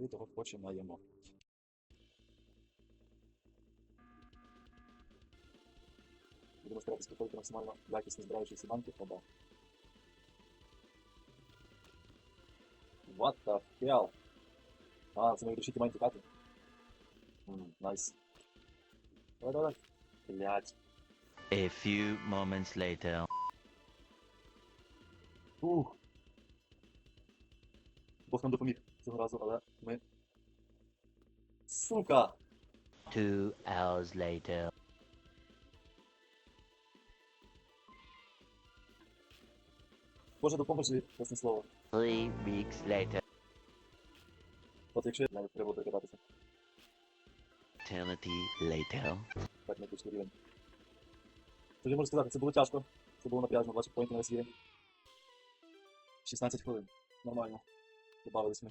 І того починаємо. Будемо старатися підходити максимально якісно збираючи всі банки, оба. What the hell? А, це мої рішити мають тікати. Найс. Давай, давай. Блять. A few moments later. Ух. Бог нам допоміг цього разу, але ми. Сука! Two hours later. Боже, допоможи, чесне слово. Three weeks later. От якщо я навіть треба буде докидатися. Eternity later. Так, на кучний рівень. Тоді можу сказати, це було тяжко. Це було напряжно, 20 поінтів на весь є. 16 хвилин. Нормально. Добавились ми.